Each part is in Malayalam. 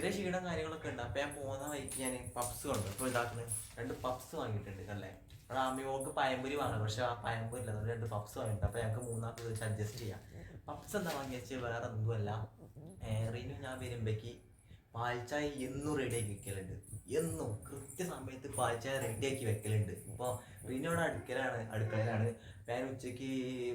ചെറിയ ക്ഷീണം കാര്യങ്ങളൊക്കെ ഉണ്ട്. അപ്പം ഞാൻ പോകുന്ന വഴിക്ക് ഞാൻ പപ്സ് കൊണ്ട് ഇപ്പോൾ ഇതാക്കുന്നത് രണ്ട് പപ്സ് വാങ്ങിയിട്ടുണ്ട് അല്ലേ? അവിടെ അമ്മിയോക്ക് പയമ്പൂരി വാങ്ങണം. പക്ഷെ ആ പയമ്പൂരി ഇല്ല. രണ്ട് പപ്സ് വാങ്ങിയിട്ടുണ്ട്. അപ്പോൾ ഞങ്ങൾക്ക് മൂന്നാമത്തെ വെച്ച് അഡ്ജസ്റ്റ് ചെയ്യാം. പപ്സ് എന്താ വാങ്ങി വെച്ചാൽ വേറെ ഒന്നുമല്ല. റീനു ഞാൻ വരുമ്പോഴേക്ക് പാൽച്ചായ എന്നും റെഡിയാക്കി വെക്കലുണ്ട്. എന്നും കൃത്യസമയത്ത് പാൽച്ചായ റെഡിയാക്കി വെക്കലുണ്ട്. ഇപ്പോൾ റീനോടെ അടുക്കലാണ് അടുക്കളയിലാണ്. ഞാൻ ഉച്ചയ്ക്ക്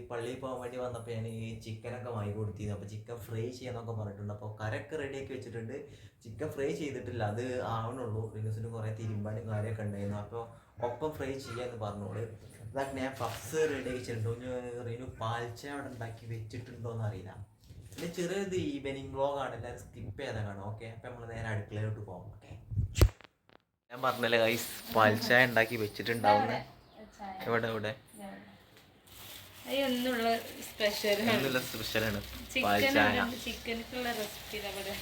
പള്ളിയിൽ പോകാൻ വേണ്ടി വന്നപ്പോൾ ഞാൻ ഈ ചിക്കനൊക്കെ വാങ്ങി കൊടുത്തിരുന്നു. അപ്പോൾ ചിക്കൻ ഫ്രൈ ചെയ്യാന്നൊക്കെ പറഞ്ഞിട്ടുണ്ട്. അപ്പോൾ റെഡി റെഡിയാക്കി വെച്ചിട്ടുണ്ട്. ചിക്കൻ ഫ്രൈ ചെയ്തിട്ടില്ല അത് ആവണുള്ളൂ. റീനൂസിന് കുറേ തിരുമ്പാനും കാര്യമൊക്കെ ഉണ്ടായിരുന്നു. അപ്പോൾ ഒപ്പം ഫ്രൈ ചെയ്യാന്ന് പറഞ്ഞോളൂ. അതൊക്കെ ഞാൻ പഫ്സ് റെഡിയാക്കി വെച്ചിട്ടുണ്ടോ. റിനു പാൽച്ചായ അവിടെ ഉണ്ടാക്കി വെച്ചിട്ടുണ്ടോ എന്ന് അറിയില്ല. പിന്നെ ചെറിയത് ഈവനിങ് വ്ലോഗ് ആണ് എല്ലാവരും സ്കിപ്പ് ചെയ്താൽ കാണാം. ഓക്കെ അപ്പം നമ്മൾ നേരെ അടുക്കളയിലോട്ട് പോകാം ഓക്കെ ഞാൻ പറഞ്ഞല്ലേ ഗൈസ് പാൽച്ചായ ഉണ്ടാക്കി വെച്ചിട്ടുണ്ടാവുന്ന എവിടെ എവിടെ? സ്പെഷ്യലാണ് ചിക്കൻ പാൽച്ചായ. ചിക്കനിക്കുള്ള റെസിപ്പി അവിടെ.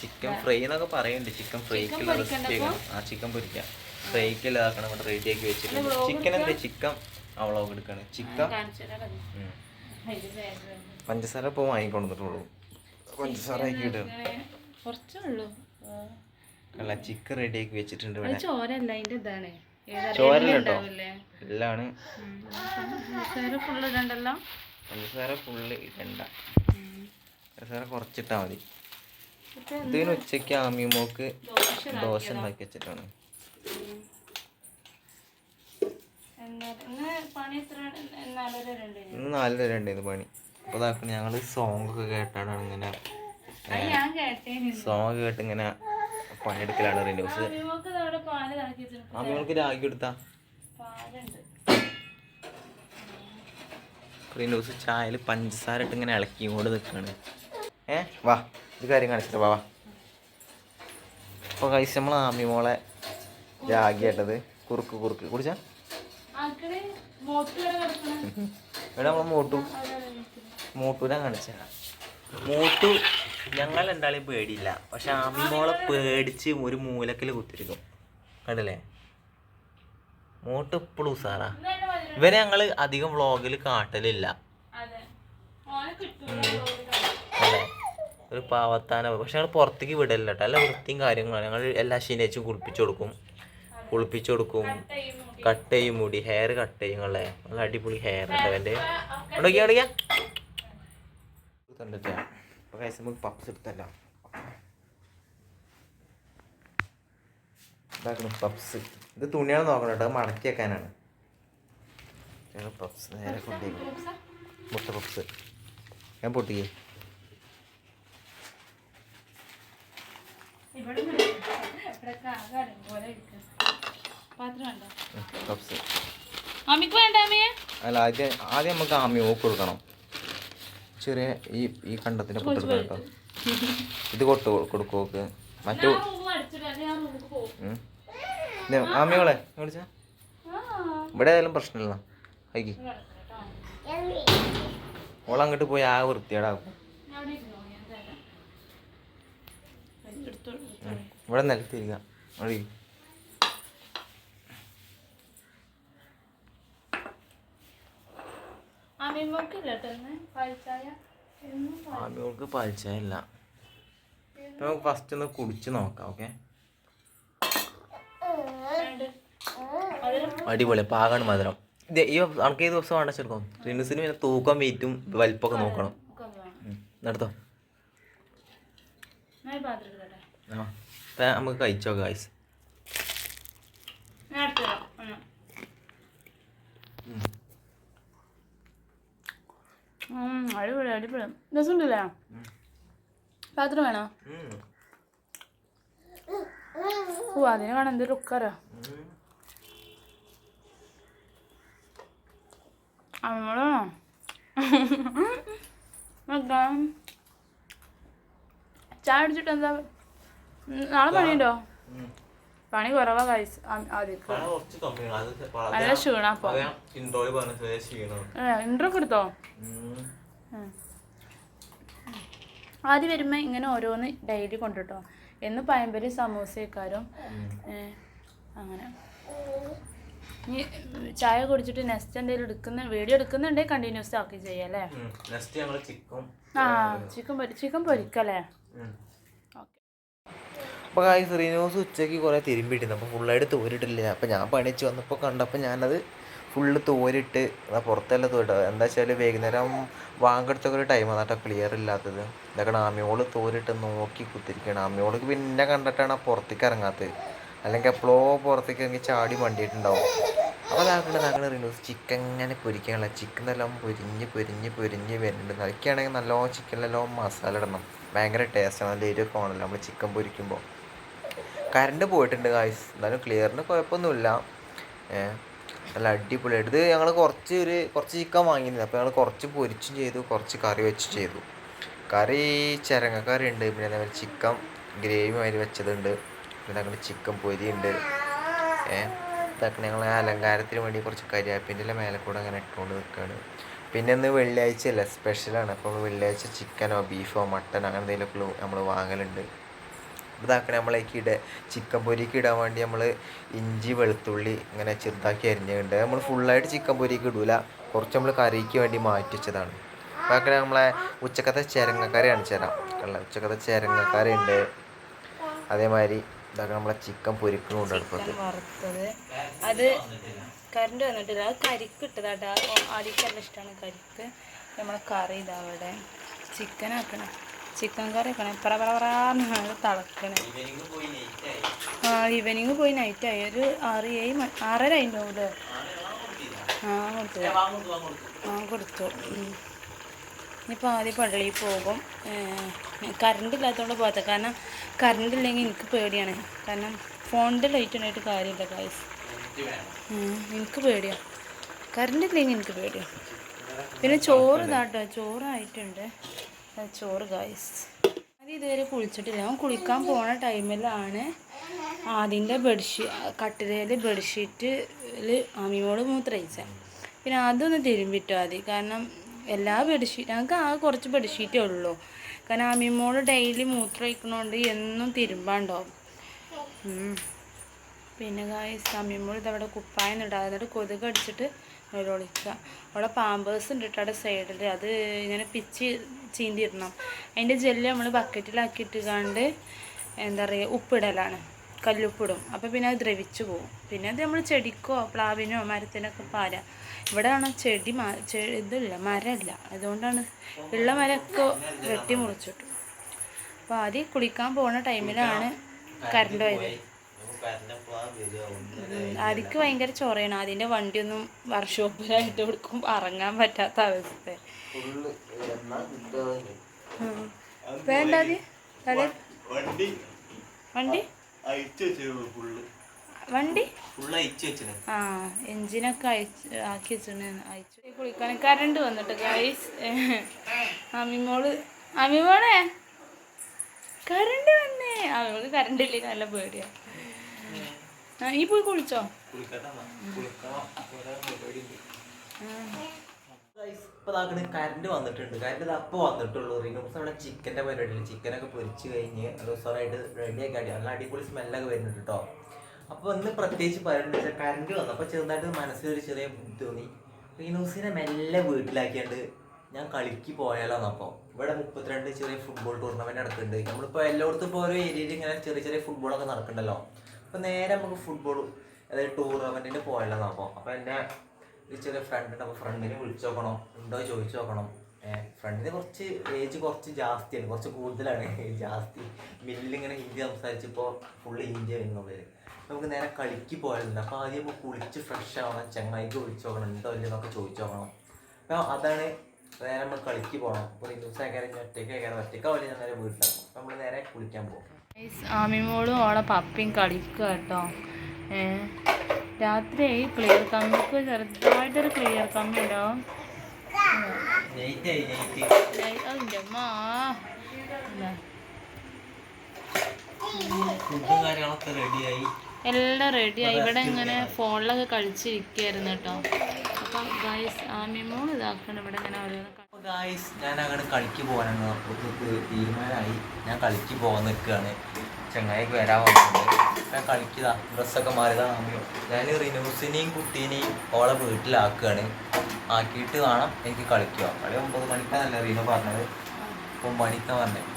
ചിക്കൻ ഫ്രൈ എന്നൊക്കെ പറയുന്നുണ്ട് ചിക്കൻ ഫ്രൈക്കുള്ള? റെസിപ്പി ആ ചിക്കൻ പൊരിക്കാം. ഫ്രൈക്കുള്ള ആക്കണം ഇവിടെ റെഡി ആക്കി വെച്ചിട്ടുണ്ട്. ചിക്കൻ എന്താ? ചിക്കൻ അവളോ എടുക്കാണ്. ചിക്കൻ. പഞ്ചസാര ഇപ്പോൾ വാങ്ങിക്കൊണ്ടിട്ടുള്ളൂ പഞ്ചസാര ഉള്ളൂ അല്ല ചിക്കൻ റെഡി ആക്കി വെച്ചിട്ടുണ്ട് ഇവിടെ. ചോരല്ല അതിന്റെ ഇതാണ്. ചോരല്ല കേട്ടോ ഉണ്ടാവില്ലേ പഞ്ചസാര ചോര ഫുള്ള് ഇടണ്ടല്ലോ? പഞ്ചസാര ഫുള്ള് ഇടണ്ട. പഞ്ചസാര കുറച്ചിട്ടാ മതി. ഇതിന് ഉച്ചയ്ക്ക് മോക്ക് ദോശ ഉണ്ടാക്കി വെച്ചിട്ടാണ്. ഇന്ന് നാലര രണ്ട് ഇന്ന് നാല് വരെ ഉണ്ടായിരുന്നു പണി. അപ്പോൾ ഇതാക്കണം ഞങ്ങൾ സോങ് ഒക്കെ കേട്ടാണ് ഇങ്ങനെ സോങ് കേട്ട് ഇങ്ങനെ പണിയെടുക്കലാണ് റിന്യൂസ് അമ്മയ്ക്ക് രാഗി എടുത്താ പാലുണ്ട്. റിന്യൂസ് ചായയിൽ പഞ്ചസാര ഇട്ട് ഇങ്ങനെ ഇളക്കി കൊണ്ട് നിൽക്കുകയാണ് ഏ വാ ഇത് കാര്യം കാണിച്ചിട്ട് വാ വാ. അപ്പോൾ കഴിച്ച് നമ്മൾ ആമിമോളെ രാഗി കേട്ടത് കുറുക്ക് കുറുക്ക് കുടിച്ചാ? ഇവിടെ നമ്മൾ മോട്ടു. മോട്ടൂനെ കാണിച്ചാണ് മൂട്ടു ഞങ്ങൾ എന്തായാലും പേടിയില്ല. പക്ഷെ ആമിമോളെ പേടിച്ച് ഒരു മൂലക്കിൽ കുത്തിരിക്കും. കണ്ടില്ലേ? മൂട്ട് ഇപ്പോഴും ഉസാറാ. ഇവരെ ഞങ്ങൾ അധികം വ്ളോഗിൽ കാട്ടലില്ല. അല്ലേ? ഒരു പാവത്താന പക്ഷെ ഞങ്ങൾ പുറത്തേക്ക് വിടലില്ല കേട്ടോ. നല്ല വൃത്തിയും കാര്യങ്ങളാണ് ഞങ്ങൾ എല്ലാ ശനിയാഴ്ചയും കുളിപ്പിച്ചു കൊടുക്കും. കുളിപ്പിച്ചു കൊടുക്കും. കട്ട് ചെയ്യും മുടി. ഹെയർ കട്ട് ചെയ്യും അല്ലേ? നല്ല അടിപൊളി ഹെയർ ഉണ്ട് എന്റെ ഉടക്കിയാ ഉടക്കിയാ കണ്ടിട്ടാ അപ്പോൾ കൈസ് നമുക്ക് പപ്സ് എടുത്തല്ലോ. ഇതാക്കണം പപ്സ്. ഇത് തുണിയാണ് നോക്കണം കേട്ടോ മടക്കി വെക്കാനാണ്. പപ്സ് നേരെ കൊണ്ടുപോയി. മുട്ട പപ്സ്. ഞാൻ പൊട്ടിക്കേ. പപ്സ്. മമ്മിക്ക് വേണ്ട ആദ്യം ആദ്യം നമുക്ക് ആമി ഓക്ക് കൊടുക്കണം. ചെറിയ ഈ ഈ കണ്ടത്തിന് പൊട്ട് കൊടുക്കണം കേട്ടോ. ഇത് കൊട്ട് കൊടുക്കും ഓക്ക് മറ്റു ആമിയോളെ വിളിച്ച. ഇവിടെ ഏതായാലും പ്രശ്നമില്ല. ഓള അങ്ങോട്ട് പോയി ആ വൃത്തിയേടാക്കും. ഇവിടെ നിലത്തിരിക്കാം. അവിടെ ഇരി. അമ്മിമ്മക്ക് ഇല്ല. ആമിയോൾക്ക് നമുക്ക് ഫസ്റ്റ് ഒന്ന് കുടിച്ച് നോക്കാം ഓക്കെ അടിപൊളി പാകാണ് മധുരം. ഇത് ഈ നമുക്ക് ഈ ദിവസം വേണ്ട ചെറുക്കും റിനുസിന് പിന്നെ തൂക്കം വെയിറ്റും വലിപ്പൊക്കെ നോക്കണം. നടത്തോ. ആ നമുക്ക് കഴിച്ചോ ഗായ്സ് ഞാൻ എടുത്തു തരാം ഒന്ന്. ഉം, അടിപൊളി അടിപൊളി. രസമുണ്ടല്ലേ? പാത്രം വേണോ? ഓ അതിന് വേണം എന്തൊരു നമ്മളോ നോക്കാം ചായ അടിച്ചിട്ട് എന്താ? നാളെ പണിയുണ്ടോ? പണി കുറവാ കഴിച്ച് ആദ്യം നല്ല ക്ഷീണ അപ്പൊ ഇൻട്രോ എടുത്തോ. ആദ്യം വരുമ്പോ ഇങ്ങനെ ഓരോന്ന് ഡെയിലി കൊണ്ടുട്ടോ. എന്ന് പഴംപൊരി സമൂസക്കാരും അങ്ങനെ. ഇനി ചായ കുടിച്ചിട്ട് നെക്സ്റ്റ് എന്തെങ്കിലും എടുക്കുന്ന വീഡിയോ എടുക്കുന്നുണ്ടെങ്കിൽ കണ്ടിന്യൂസ് ആക്കി ചെയ്യാം അല്ലേ? ആ ചിക്കൻ പൊരി ചിക്കൻ പൊരിക്കല്ലേ? അപ്പോൾ കായ് ശ്രീനിവാസ് ഉച്ചയ്ക്ക് കുറേ തിരുമ്പിയിട്ടിരുന്നു. അപ്പോൾ ഫുള്ളായിട്ട് തോരിട്ടില്ല അപ്പോൾ ഞാൻ. പണിച്ച് വന്നപ്പോൾ കണ്ടപ്പോൾ ഞാനത് ഫുള്ള് തോരിട്ട് പുറത്തെല്ലാം തോരിട്ടത്. എന്താ വെച്ചാൽ വൈകുന്നേരം വാങ്കെടുത്തൊക്കെ ഒരു ടൈമാണ് കേട്ടോ ക്ലിയർ ഇല്ലാത്തത്. ഇതൊക്കെ ആമിയോൾ തോരിട്ട് നോക്കി കുത്തിരിക്കുകയാണ് ആമിയോൾക്ക് പിന്നെ കണ്ടിട്ടാണ് പുറത്തേക്ക് ഇറങ്ങാത്തത്. അല്ലെങ്കിൽ എപ്പോഴോ പുറത്തേക്ക് ഇറങ്ങി ചാടി വണ്ടിയിട്ടുണ്ടാവും അപ്പോൾ അതാക്കണ അതാക്കണ റിനൂസ്. ചിക്കൻ ഇങ്ങനെ പൊരിക്കാനുള്ള ചിക്കൻ എല്ലാം പൊരിഞ്ഞ് പൊരിഞ്ഞ് പൊരിഞ്ഞ് വരുന്നുണ്ട്. നൽകിയാണെങ്കിൽ നല്ലോണം ചിക്കനിലെല്ലാം മസാല ഇടണം. ഭയങ്കര ടേസ്റ്റാണ് നല്ല എരിവൊക്കെ ആണല്ലോ നമ്മൾ ചിക്കൻ പൊരിക്കുമ്പോൾ കറണ്ട് പോയിട്ടുണ്ട് ഗായ്സ് എന്നാലും ക്ലിയറിന് കുഴപ്പമൊന്നുമില്ല. ഏഹ് നല്ല അടിപൊളിയായിട്ട് ഇത് ഞങ്ങൾ കുറച്ച് ഒരു കുറച്ച് ചിക്കൻ വാങ്ങിയിരുന്നു. അപ്പോൾ ഞങ്ങൾ കുറച്ച് പൊരിച്ചും ചെയ്തു കുറച്ച് കറി വെച്ചും ചെയ്തു. കറി ചിരങ്ങക്കറി ഉണ്ട് പിന്നെ അതേപോലെ ചിക്കൻ ഗ്രേവി മാതിരി വെച്ചതുണ്ട്. പിന്നെ അങ്ങനെ ചിക്കൻ പൊരിയുണ്ട്. ഏഹ് ഇതൊക്കെ ഞങ്ങൾ അലങ്കാരത്തിന് വേണ്ടി കുറച്ച് കരിയാപ്പിന്റെ മേലെ കൂടെ അങ്ങനെ ഇട്ടുകൊണ്ട് നിൽക്കുകയാണ് പിന്നെ ഇന്ന് വെള്ളിയാഴ്ചയല്ല? സ്പെഷ്യലാണ് അപ്പോൾ വെള്ളിയാഴ്ച ചിക്കനോ ബീഫോ മട്ടനോ അങ്ങനെ എന്തെങ്കിലുമൊക്കെ നമ്മൾ വാങ്ങലുണ്ട്. ഇതാക്കണേ നമ്മളേക്ക് ഇട ചിക്കൻ പൊരിക്ക് ഇടാൻ വേണ്ടി നമ്മൾ ഇഞ്ചി വെളുത്തുള്ളി ഇങ്ങനെ ചെറുതാക്കി അരിഞ്ഞിട്ടുണ്ട്. നമ്മൾ ഫുള്ളായിട്ട് ചിക്കൻ പൊരിക്ക് ഇടൂല. കുറച്ച് നമ്മൾ കറിക്ക് വേണ്ടി മാറ്റി വെച്ചതാണ്. ഇതാക്കണേ നമ്മളെ ഉച്ചക്കത്തെ ചിരങ്ങക്കറി കാണിച്ചു തരാം കള്ള ഉച്ചക്കത്തെ ചിരങ്ങക്കറി ഉണ്ട്. അതേമാതിരി ഇതാക്കണ നമ്മളെ ചിക്കൻ പൊരിക്കുന്നുണ്ട് അടുപ്പത്ത് ചിക്കൻ വറുത്തത്. അത് കറണ്ട് വന്നിട്ടില്ല. അത് കരിക്ക് ഇട്ടതാട്ടാ. ആദ്യം ഇഷ്ടമാണ് കരിക്ക്. നമ്മളെ കറി ഇതാവിടെ ചിക്കൻ ആക്കണം. ചിക്കൻ കറി വെക്കണം. പറ പറ തിളക്കണേ. ആ ഈവനിങ് പോയി നൈറ്റ് ആയി. ഒരു ആറ് ഏഴ് ആറര കൂടെ ആ കൊടുത്തു. ആ കൊടുത്തു. ഇനിയിപ്പോൾ ആദ്യം പള്ളിയിൽ പോകും. കറണ്ട് ഇല്ലാത്തതുകൊണ്ട് പോകാത്ത കാരണം കറണ്ട് ഇല്ലെങ്കിൽ എനിക്ക് പേടിയാണ്. കാരണം ഫോണിന്റെ ലൈറ്റ് ഉണ്ടായിട്ട് കാര്യമില്ല ഗൈസ് എനിക്ക് പേടിയാണ് കറണ്ട് ഇല്ലെങ്കിൽ എനിക്ക് പേടിയാണ് പിന്നെ ചോറ് ഇതാട്ടോ. ചോറായിട്ടുണ്ട്. ചോറ് ഗൈസ് അത് ഇതുവരെ കുളിച്ചിട്ടില്ല. അവൻ കുളിക്കാൻ പോണ ടൈമിലാണ് ആദ്യന്റെ ബെഡ്ഷീ കട്ടിലേൽ ബെഡ്ഷീറ്റിൽ അമ്മിയോട് മൂത്രയിച്ച. പിന്നെ അതൊന്ന് തിരുമ്പിട്ടോ മതി. കാരണം എല്ലാ ബെഡ്ഷീറ്റ് ഞങ്ങൾക്ക് ആ കുറച്ച് ബെഡ്ഷീറ്റേ ഉള്ളൂ. കാരണം അമ്മിമോൾ ഡെയിലി മൂത്രമൊഴിക്കണോണ്ട് എന്നും തിരുമ്പാണ്ടാവും. പിന്നെ ഗായ്സ് അമ്മിമോൾ ഇതവിടെ കുപ്പായം ഇടാതെ കൊതുക് അടിച്ചിട്ട് വെള്ളൊളിക്കുക അവിടെ പാമ്പേഴ്സ് ഉണ്ട് അവിടെ സൈഡിൽ അത് ഇങ്ങനെ പിച്ച് ചീന്തിയിടണം. അതിന്റെ ജെല്ല് നമ്മൾ ബക്കറ്റിലാക്കി കണ്ട് എന്താ പറയുക ഉപ്പിടലാണ്. കല്ലുപ്പിടും. അപ്പോൾ പിന്നെ അത് ദ്രവിച്ചു പോകും പിന്നെ അത് നമ്മൾ ചെടിക്കോ പ്ലാവിനോ മരത്തിനൊക്കെ പാര. ഇവിടെ ആണ് ചെടി മാ ഇതില്ല മരമില്ല അതുകൊണ്ടാണ് ഉള്ള മരമൊക്കെ വെട്ടി മുറിച്ചിട്ടു. അപ്പോൾ ആദ്യം കുളിക്കാൻ പോകുന്ന ടൈമിലാണ് കറണ്ട് പോയത്. ആദിക്ക് ഭയങ്കര ചൊറയാണ്. അതിന്റെ വണ്ടിയൊന്നും വർക്ക്ഷോപ്പിലായിട്ട് കൊടുക്കും ഇറങ്ങാൻ പറ്റാത്ത അവസ്ഥ. വേണ്ട. വണ്ടി? വണ്ടി? വണ്ടി ആ എഞ്ചിനൊക്കെ അയച്ച് ആക്കി വെച്ചിട്ട് അയച്ചു കുളിക്കാൻ കറണ്ട് വന്നിട്ട് ഗൈസ് അമ്മിമോൾ അമ്മിമോളെ കരണ്ട് വന്നേ. അമ്മിമോൾ കരണ്ട് ഇല്ലേ? നല്ല പേടിയാ. ആ നീ പോയി കുളിച്ചോ കറണ്ട് വന്നിട്ടുണ്ട്. കറണ്ട് അപ്പൊ വന്നിട്ടുള്ളൂ. റിനൂസ് നമ്മുടെ ചിക്കന്റെ പരിപാടിയിൽ ചിക്കനൊക്കെ പൊരിച്ച് കഴിഞ്ഞ് റിസോറായിട്ട് റെഡിയാക്കി അടി നല്ല അടിപൊളി സ്മെല്ലൊക്കെ വരുന്നുണ്ട് കേട്ടോ അപ്പൊ ഇന്ന് പ്രത്യേകിച്ച് പറയുന്നത് കറണ്ട് വന്നപ്പോ ചെറുതായിട്ട് മനസ്സിലൊരു ചെറിയ ബുദ്ധി തോന്നി. റിനൂസിനെ മെല്ലെ വീട്ടിലാക്കിയാണ്ട് ഞാൻ കളിക്ക് പോയാലോന്നപ്പോ ഇവിടെ മുപ്പത്തിരണ്ട് ചെറിയ ഫുട്ബോൾ ടൂർണമെന്റ് നടക്കുന്നുണ്ട് നമ്മളിപ്പോ എല്ലായിടത്തും ഇപ്പോൾ ഓരോ ഏരിയയിൽ ഇങ്ങനെ ചെറിയ ചെറിയ ഫുട്ബോളൊക്കെ നടക്കുന്നുണ്ടല്ലോ അപ്പൊ നേരെ നമുക്ക് ഫുട്ബോൾ അതായത് ടൂർണമെന്റിന് പോയാലോന്നപ്പോ അപ്പൊ എന്നെ ഒരു ചെറിയ ഫ്രണ്ട് ഉണ്ട്. അപ്പോൾ ഫ്രണ്ടിനെ വിളിച്ചു നോക്കണം. ഉണ്ടോ ചോദിച്ചു നോക്കണം. ഫ്രണ്ടിന് കുറച്ച് ഏജ് കുറച്ച് ജാസ്തിയാണ്. കുറച്ച് കൂടുതലാണ് ജാസ്തി. മില്ലിങ്ങനെ ഹിന്ദി സംസാരിച്ചപ്പോൾ ഫുള്ള് ഹിന്ദി വരുന്നുള്ളത് നമുക്ക് നേരെ കളിക്ക് പോയാലുണ്ട് അപ്പോൾ ആദ്യം കുളിച്ച് ഫ്രഷ് ആവണം. ചെങ്ങായിക്ക് വിളിച്ചു നോക്കണം. ഉണ്ടോ ഇല്ലെന്നൊക്കെ ചോദിച്ചു നോക്കണം. അപ്പോൾ അതാണ് നേരെ നമ്മൾ കളിക്ക് പോകണം. ഇപ്പോൾ റിന്യൂസ് ആക്കാനും ഒറ്റയ്ക്ക് ആക്കാനും ഒറ്റയ്ക്ക് ആവില്ല ഞാൻ നേരെ വീട്ടിലാക്കും അപ്പോൾ നമ്മൾ നേരെ കുളിക്കാൻ പോകും ആമിമോളും ഓളെ പപ്പയും കളിക്കുക കേട്ടോ. രാത്രി ക്ലിയർ കമ്മിക്ക് ചെറുതായിട്ടൊരു ക്ലിയർ കമ്മി ഉണ്ടാവും അതിന്റെ അമ്മാ. എല്ലാം റെഡിയായി ഇവിടെ ഇങ്ങനെ ഫോണിലൊക്കെ കളിച്ചിരിക്കുകയായിരുന്നു കേട്ടോ. അപ്പം ഗൈസ് ആമിമോൾ ഇതാക്കണം. ഇവിടെ ഇങ്ങനെ ഓരോന്ന് ഗായ്സ് ഞാൻ അങ്ങനെ കളിക്ക് പോകാനാണ് അപ്പോഴത്തേക്ക് തീരുമാനമായി. ഞാൻ കളിക്ക് പോകാൻ നിൽക്കുകയാണ് ചങ്ങായിക്ക് വരാൻ വന്നിട്ടുണ്ട്. ഞാൻ കളിക്കുക ഡ്രസ്സൊക്കെ മാറിയതാണ് ഞാൻ റിനൂസിനെയും കുട്ടീനെയും ഓളെ വീട്ടിലാക്കുകയാണ് ആക്കിയിട്ട് വേണം എനിക്ക് കളിക്കുക കളി ഒമ്പത് മണിക്കാണല്ലേ റീനു പറഞ്ഞത്? ഒമ്പത് മണിക്കാ പറഞ്ഞത്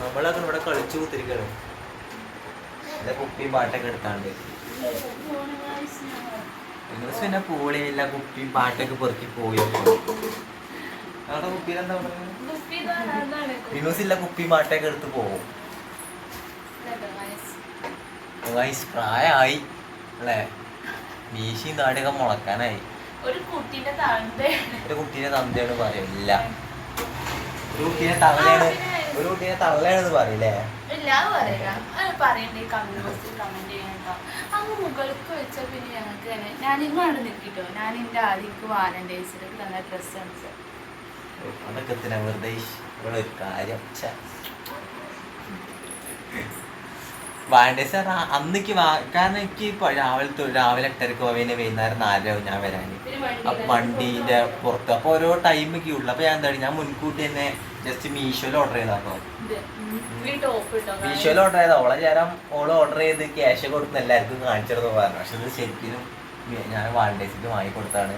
നമ്മളൊക്കെ ഇവിടെ കളിച്ചു കുത്തിരിക്കണം. എന്റെ കുപ്പിയും പാട്ടൊക്കെ എടുത്താണ്ട്. റിനൂസ് പിന്നെ പൂളിയില്ല കുപ്പിയും പാട്ടൊക്കെ പെറുക്കി പോയി. അവിടെ കുപ്പിയിൽ എന്താ പറയുന്നത് റിനൂസ് ഇല്ല കുപ്പിയും പാട്ടൊക്കെ എടുത്ത് പോകും ഗൈസ് പ്രായമായി അല്ലേ? മീശയും താടിയൊക്കെ മുളക്കാനായി ഒരു കുട്ടീന്റെ തന്തയാണ്. പറയില്ല ഒരു കുട്ടീനെ തള്ളയാണ്. ഒരു കുട്ടീനെ തള്ളയാണെന്ന് പറയില്ലേ. മുകൾക്ക് വെച്ച പിന്നെ ഞങ്ങൾക്ക് തന്നെ. ഞാൻ ഇങ്ങോട്ട് നിൽക്കിട്ടോ. ഞാൻ എന്റെ ആദ്യക്ക് വാലന്റൈൻസിന് തന്ന ഡ്രസ്സ് ആണ് അതൊക്കെ തന്നെ വെറുതെ ഒരു കാര്യം? പറഞ്ഞാ അന്നേക്ക് കാരണം എനിക്ക് രാവിലത്തെ രാവിലെ രാവിലെ എട്ടരക്ക് പോവേനെ വൈകുന്നേരം നാലരാവും ഞാൻ വരാൻ വണ്ടീന്റെ പുറത്ത്. അപ്പൊ ഓരോ ടൈം ഉള്ളു. അപ്പൊ ഞാൻ എന്താ ഞാൻ മുൻകൂട്ടി തന്നെ ജസ്റ്റ് മീഷോയിൽ ഓർഡർ ഇട്ടോ? മീഷോയിൽ ഓർഡർ ചെയ്ത. ഓളെ ചേരാൻ ഓൾ ഓർഡർ ചെയ്ത് ക്യാഷ് കൊടുത്ത് എല്ലാവർക്കും കാണിച്ചിരുന്നു പറഞ്ഞു. പക്ഷെ ഇത് ശരിക്കും ഞാൻ വാണ്ടേസിന് വാങ്ങി കൊടുത്താണ്.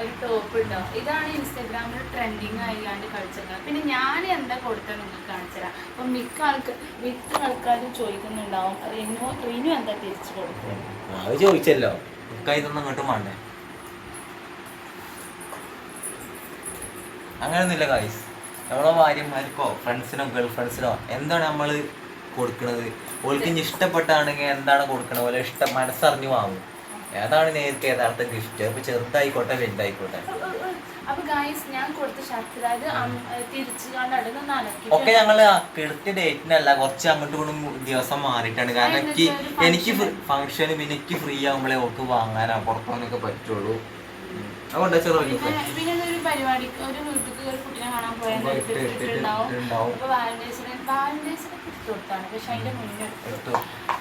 ഒരു ടോപ്പ് ഉണ്ടോ ഇതാണ് ഇൻസ്റ്റാഗ്രാമിൽ ട്രെൻഡിങ് ആയിക്കാണ്ട് കളിച്ചത് പിന്നെ ഞാൻ എന്താ കൊടുത്ത നിങ്ങൾക്ക് കാണിച്ചുതരാം അപ്പൊ മിക്ക ആൾക്ക് മിക്ക ആൾക്കാരും ചോദിക്കുന്നുണ്ടാവും റിനു റിനു എന്താ തിരിച്ചു കൊടുക്കും അത് ചോദിച്ചല്ലോ. ഇതൊന്നും അങ്ങോട്ട് വേണ്ടേ. അങ്ങനെയൊന്നുമില്ല കായ്സ് നമ്മളെ ഭാര്യമാർക്കോ ഫ്രണ്ട്സിനോ ഗേൾ ഫ്രണ്ട്സിനോ എന്താണ് നമ്മൾ കൊടുക്കുന്നത് ഓൾക്ക് ഇനി ഇഷ്ടപ്പെട്ടാണെങ്കിൽ എന്താണ് കൊടുക്കണത്? പോലെ ഇഷ്ടം മനസ്സറിഞ്ഞു വാങ്ങും. ഏതാണ് നേരത്തെ യഥാർത്ഥ ഗിഫ്റ്റ് അപ്പൊ ചെറുതായിക്കോട്ടെ വലുതായിക്കോട്ടെ. അപ്പൊ ഗായ്സ് ഞാൻ കൊടുത്ത ഷർട്ട് തിരിച്ചു ഒക്കെ ഞങ്ങൾ കെടുത്തിയ ഡേറ്റിനല്ല കുറച്ച് അങ്ങോട്ട് കൂടും ദിവസം മാറിയിട്ടാണ്. കാരണം എനിക്ക് എനിക്ക് ഫംഗ്ഷന് എനിക്ക് ഫ്രീ ആകുമ്പോഴേ ഓക്ക് വാങ്ങാനാ പുറത്തോന്നൊക്കെ പറ്റുള്ളൂ. അതുകൊണ്ടാ ചെറുതൊക്കെ പിന്നെ ഒരു പരിപാടിക്ക് ഒരു വീട്ടിൽ ഒരു കുട്ടീനെ കാണാൻ പോയാൽ വാലന്റൈൻസ് വാലന്റൈൻസ് ഇട്ട് ഇട്ട് കൊടുത്താണ്. പക്ഷെ അതിന്റെ മുന്നേ എടുത്തു. എടുത്തു.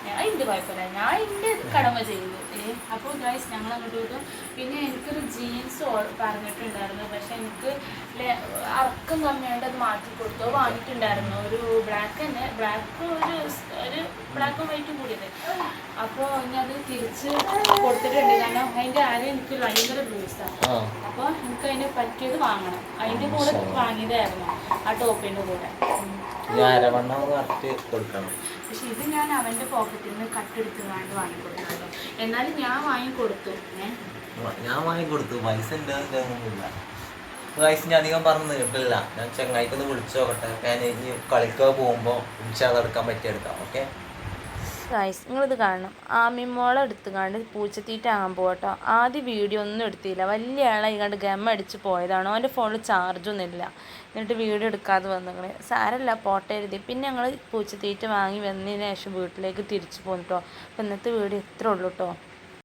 ഞാൻ എന്ത് കുഴപ്പമില്ല. ഞാൻ എന്റെ കടമ ചെയ്തു. അപ്പോൾ ഗൈസ് ഞങ്ങൾ അങ്ങോട്ട് വിട്ടു പിന്നെ എനിക്കൊരു ജീൻസ് പറഞ്ഞിട്ടുണ്ടായിരുന്നു. പക്ഷെ എനിക്ക് അറക്കം കമ്മിയായിട്ട് അത് മാറ്റി കൊടുത്തു. വാങ്ങിയിട്ടുണ്ടായിരുന്നു. ഒരു ബ്ലാക്ക് തന്നെ. ബ്ലാക്ക് ഒരു ഒരു ബ്ലാക്കും വൈറ്റും കൂടിയത്. അപ്പോൾ ഇനി അത് തിരിച്ച് കൊടുത്തിട്ടുണ്ട്. കാരണം അതിന്റെ ആരും എനിക്ക് ഭയങ്കര ബ്ലൂസാണ് അപ്പോൾ എനിക്ക് അതിന് പറ്റിയത് വാങ്ങണം. അതിന്റെ കൂടെ വാങ്ങിയതായിരുന്നു ആ ടോപ്പിന്റെ കൂടെ. ഈ അരവണ്ണം കറക്റ്റ് കൊടുക്കണം. പക്ഷെ ഇത് ഞാൻ അവന്റെ പോക്കറ്റിൽ നിന്ന് കട്ടെടുത്ത് വേണ്ട വാങ്ങിക്കൊടുത്തു എന്നാലും ഞാൻ വാങ്ങിക്കൊടുത്തു. ഞാൻ വാങ്ങി കൊടുത്തു പൈസ ഉണ്ടെന്നൊന്നുമില്ല പൈസ ഞാൻ അധികം പറഞ്ഞു കേട്ടില്ല ഞാൻ ചെങ്ങായിക്കൊന്ന് വിളിച്ചു നോക്കട്ടെ. ഞാൻ ഇനി കളിക്കാൻ പോകുമ്പോൾ ഇൻഷാൽ എടുക്കാൻ പറ്റിയ എടുക്കാം. ഓക്കെ? ഗൈസ് നിങ്ങളിത് കാണണം. ആമി ആമിമോളെ എടുത്തുകാണ്ട് പൂച്ചത്തീറ്റ ആകാൻ പോകട്ടോ ആദ്യം വീഡിയോ ഒന്നും എടുത്തില്ല. വലിയ ആളായി കണ്ട് ഗം അടിച്ച് പോയതാണ്. അവന്റെ ഫോണിൽ ചാർജൊന്നും ഇല്ല എന്നിട്ട് വീഡിയോ എടുക്കാതെ വന്നങ്ങളെ സാരല്ല പോട്ടെ എഴുതി പിന്നെ ഞങ്ങൾ പൂച്ചത്തീറ്റ വാങ്ങി വന്നതിന് ശേഷം വീട്ടിലേക്ക് തിരിച്ചു പോന്നിട്ടോ അപ്പോൾ ഇന്നത്തെ വീഡിയോ ഇത്രേ ഉള്ളൂ കേട്ടോ